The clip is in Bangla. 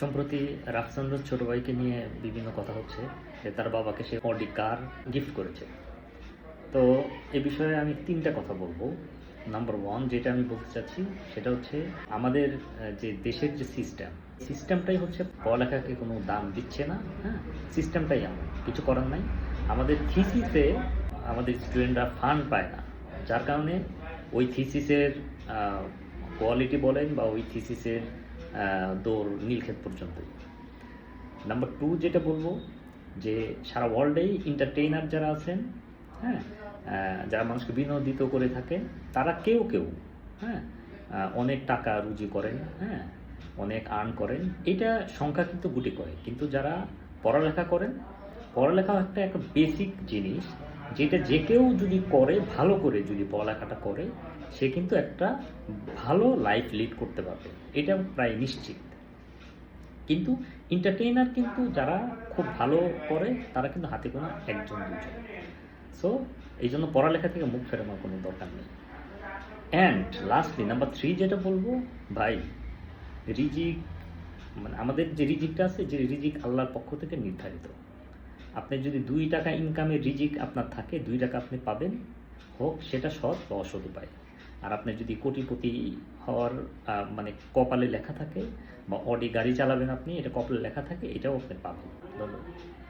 সম্প্রতি রাফচন্দ্র ছোট ভাইকে নিয়ে বিভিন্ন কথা হচ্ছে, যে তার বাবাকে সে অডি কার গিফট করেছে। তো এ বিষয়ে আমি তিনটা কথা বলব। নাম্বার ওয়ান যেটা আমি বলতে চাচ্ছি, সেটা হচ্ছে আমাদের যে দেশের যে সিস্টেম সিস্টেমটাই হচ্ছে পড়ালেখাকে কোনো দাম দিচ্ছে না হ্যাঁ? সিস্টেমটাই এমন কিছু করার নাই। আমাদের থিসিসে আমাদের স্টুডেন্টরা ফান্ড পায় না, যার কারণে ওই থিসিসের কোয়ালিটি বলেন বা ওই থিসিসের দৌড় নীলক্ষেত পর্যন্তই। নাম্বার টু যেটা বলব, যে সারা ওয়ার্ল্ডেই এন্টারটেইনার যারা আছেন হ্যাঁ যারা মানুষকে বিনোদিত করে থাকেন, তারা কেউ কেউ হ্যাঁ অনেক টাকা রুজি করেন হ্যাঁ অনেক আর্ন করেন, এটা সংখ্যা কিন্তু গুটি করে কিন্তু যারা পড়ালেখা করেন পড়ালেখা একটা একটা বেসিক জিনিস যেটা যে কেউ যদি করে, ভালো করে যদি পড়ালেখাটা করে, সে কিন্তু একটা ভালো লাইফ লিড করতে পারবে। এটা প্রায় নিশ্চিত। কিন্তু এন্টারটেইনার কিন্তু যারা খুব ভালো করে, তারা কিন্তু হাতে কোনো একজন, দুজন। সো এই জন্য পড়ালেখা থেকে মুখ ফেরানোর কোনো দরকার নেই। অ্যান্ড লাস্টলি নাম্বার থ্রি যেটা বলব, ভাই, রিজিক মানে আমাদের যে রিজিকটা আছে, যে রিজিক আল্লাহর পক্ষ থেকে নির্ধারিত। আপনি যদি দুই টাকা ইনকামের রিজিক আপনার থাকে, দুই টাকা আপনি পাবেন, হোক, সেটা সৎ বা অসৎ উপায়। আর আপনি যদি কোটিপতি হওয়ার মানে কপালে লেখা থাকে বা অডি গাড়ি চালাবেন আপনি, এটা কপালে লেখা থাকে, এটাও আপনি পাবেন। ধন্যবাদ।